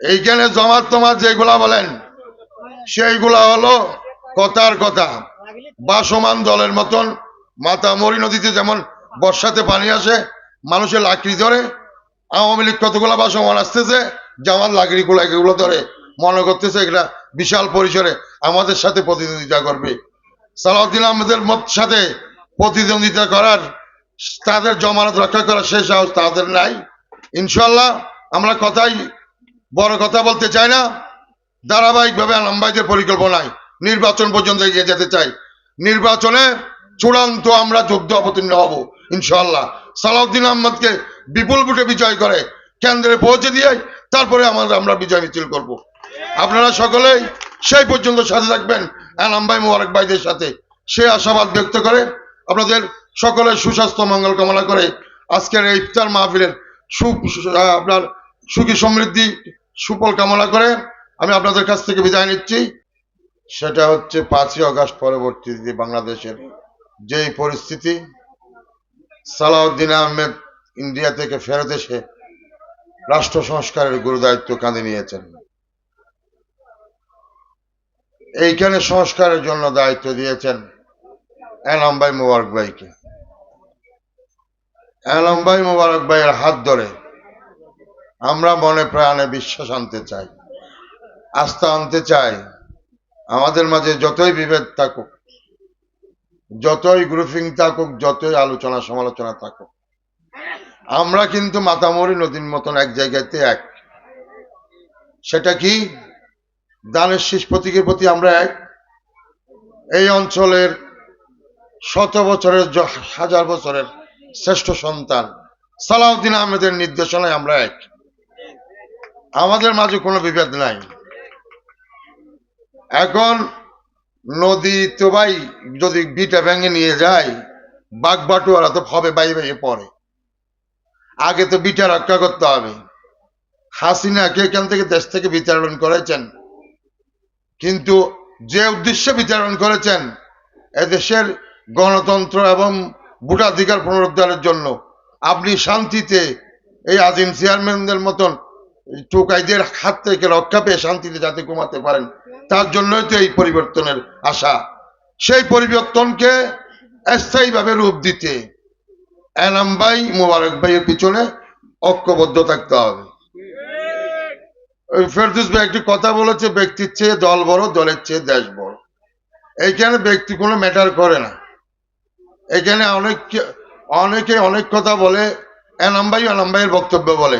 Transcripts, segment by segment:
এইখানে জমাত তোমার যেগুলা বলেন, সেইগুলা হলো কথার কথা। বাসমান দলের মতন মাতা মরি নদীতে যেমন বর্ষাতে পানি আসে, মানুষের লাকড়ি ধরে, আওয়ামী লীগ কতগুলো বাসমান আসতেছে, জামাত লাকড়ি গুলো এগুলো ধরে মনে করতেছে এটা বিশাল পরিসরে আমাদের সাথে প্রতিদ্বন্দ্বিতা করবে। সালাউদ্দিন আহমেদের সাথে প্রতিদ্বন্দ্বিতা করার, তাদের জমানত রক্ষা করার সেই সাহস তাদের নাই। ইনশাল্লাহ আমরা কথাই বড় কথা বলতে চাই না। ধারাবাহিকভাবে আলমবাইদের পরিকল্পনায় নির্বাচন পর্যন্ত এগিয়ে যেতে চাই। নির্বাচনে চূড়ান্ত আমরা যুদ্ধ অবতীর্ণ হব ইনশাল্লাহ সালাউদ্দিন আহমদকে বিপুল ভোটে বিজয় করে কেন্দ্রে পৌঁছে দিয়ে তারপরে আমাদের আমরা বিজয় মিছিল করব। আপনারা সকলেই সেই পর্যন্ত সাথে থাকবেন, আলামবাই মোবারক ভাইদের সাথে। সে আশাবাদ ব্যক্ত করে আপনাদের সকলের সুস্বাস্থ্য, মঙ্গল কামনা করে আজকের এই ইফতার মাহফিলের সু- আপনার সুখী সমৃদ্ধি সুফল কামনা করে আমি আপনাদের কাছ থেকে বিদায় নিচ্ছি। সেটা হচ্ছে পাঁচই আগস্ট পরবর্তীতে বাংলাদেশের যেই পরিস্থিতি, সালাউদ্দিন আহমেদ ইন্ডিয়া থেকে ফেরত এসে রাষ্ট্র সংস্কারের গুরু দায়িত্ব কাঁধে নিয়েছেন। এইখানে সংস্কারের জন্য দায়িত্ব দিয়েছেন এনাম ভাই মোবারক ভাইকে। এনাম ভাই মোবারক ভাইয়ের হাত ধরে আমরা মনে প্রাণে বিশ্বাস আনতে চাই, আস্থা আনতে চাই, আমাদের মাঝে যতই বিভেদ থাকুক, যতই গ্রুপিং থাকুক, যতই আলোচনা সমালোচনা থাকুক, আমরা কিন্তু মাতামরি নদীর মতন এক জায়গাতে এক। সেটা কি? দানের শীষ প্রতীকের প্রতি আমরা এক। এই অঞ্চলের শত বছরের হাজার বছরের শ্রেষ্ঠ সন্তান সালাউদ্দিন আহমেদের নির্দেশনায় আমরা এক। আমাদের মাঝে কোনো বিভেদ নাই। এখন নদী তো ভাই, যদি বিটা ভেঙে নিয়ে যায় বাঘ বাটুয়ারা তো হবে বাই বাইয়ে পড়ে। আগে তো বিটা রক্ষা করতে হবে। হাসিনাকে এখান থেকে দেশ থেকে বিতরণ করেছেন? কিন্তু যে উদ্দেশ্যে বিতরণ করেছেন, এদেশের গণতন্ত্র এবং ভোটাধিকার পুনরুদ্ধারের জন্য, আপনি শান্তিতে এই আজিম চেয়ারম্যানদের মতন টোকাইদের হাত থেকে রক্ষা পেয়ে শান্তিতে যাতে ঘুমাতে পারেন। তার জন্যই তো এই পরিবর্তনের আশা। সেই পরিবর্তনকে স্থায়ীভাবে রূপ দিতে এনাম ভাই, মোবারক ভাইয়ের পিছনে ঐক্যবদ্ধ থাকতে হবে। ফেরদুস ভাই একটি কথা বলেছে, ব্যক্তির চেয়ে দল বড়, দলের চেয়ে দেশ বড়। এইখানে ব্যক্তি কোনো ম্যাটার করে না। এখানে অনেক অনেকে অনেক কথা বলে, এনাম ভাই এনাম ভাইয়ের বক্তব্য বলে।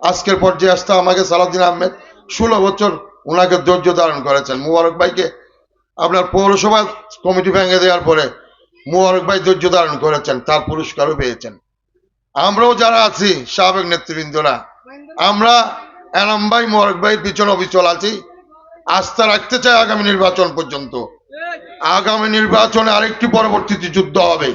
আজকের পর্যায়ে আসতে আমাকে সালাউদ্দিন আহমেদ ষোলো বছর ওনাকে ধৈর্য ধারণ করেছেন। মুবারক ভাইকে আপনার পৌরসভা কমিটি ভেঙে দেওয়ার পরে মুবারক ভাই ধৈর্য ধারণ করেছেন, তার পুরস্কারও পেয়েছেন। আমরাও যারা আছি, সাবেক নেতৃবৃন্দরা, আমরা এনাম ভাই, মোবারক ভাইয়ের পিছনে অবিচল আছি। আস্থা রাখতে চাই আগামী নির্বাচন পর্যন্ত। আগামী নির্বাচনে আরেকটি পরবর্তীতে যুদ্ধ হবে।